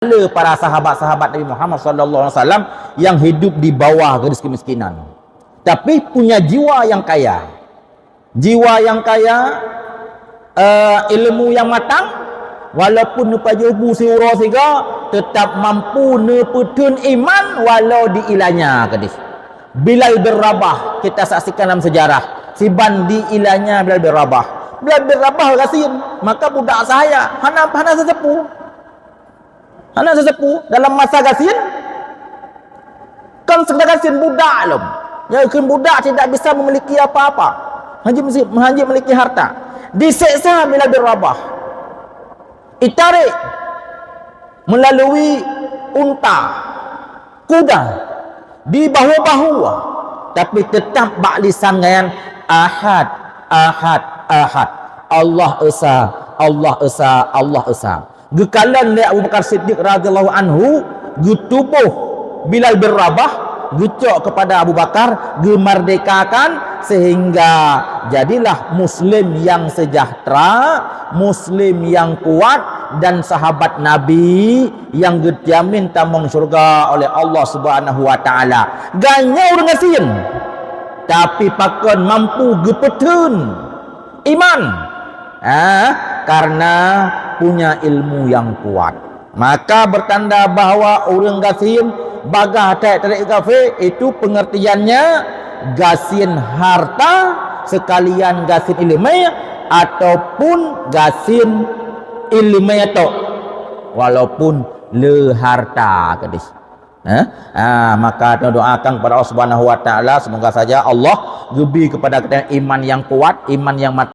ada para sahabat-sahabat Nabi Muhammad sallallahu alaihi wasallam yang hidup di bawah garis kemiskinan. Tapi punya jiwa yang kaya. Jiwa yang kaya, uh, ilmu yang matang, walaupun nupa jubu siura siga, tetap mampu neputun iman walau di ilanya gadis. Bilal bin Rabah kita saksikan dalam sejarah. Si bandi ilanya Bilal bin Rabah. Bilal bin Rabah rasin, maka budak saya hana hana sesepuh Anak sesepuh dalam masa gasin kan sekedar gasin budak lom. Ya kan budak tidak bisa memiliki apa-apa. Hanya hanya memiliki harta. Diseksa bila berabah. Itarik melalui unta, kuda di bahu-bahu tapi tetap bak lisan dengan ahad, ahad, ahad. Allah esa, Allah esa, Allah esa gekalan dia Abu Bakar Siddiq radhiyallahu anhu gutubuh Bilal bin Rabah gucok kepada Abu Bakar gemerdekakan sehingga jadilah muslim yang sejahtera muslim yang kuat dan sahabat Nabi yang dijamin tamong surga oleh Allah Subhanahu wa taala. Ganyau dengan sin tapi pakon mampu gepetun iman. Ah karena punya ilmu yang kuat. Maka bertanda bahawa orang gasin bagah tak tarik kafe itu pengertiannya gasin harta sekalian gasin ilmu ataupun gasin ilmu itu walaupun le harta gadis. Eh? Ha, maka doakan kepada Allah Subhanahu Wa Taala semoga saja Allah gebi kepada kita iman yang kuat, iman yang mat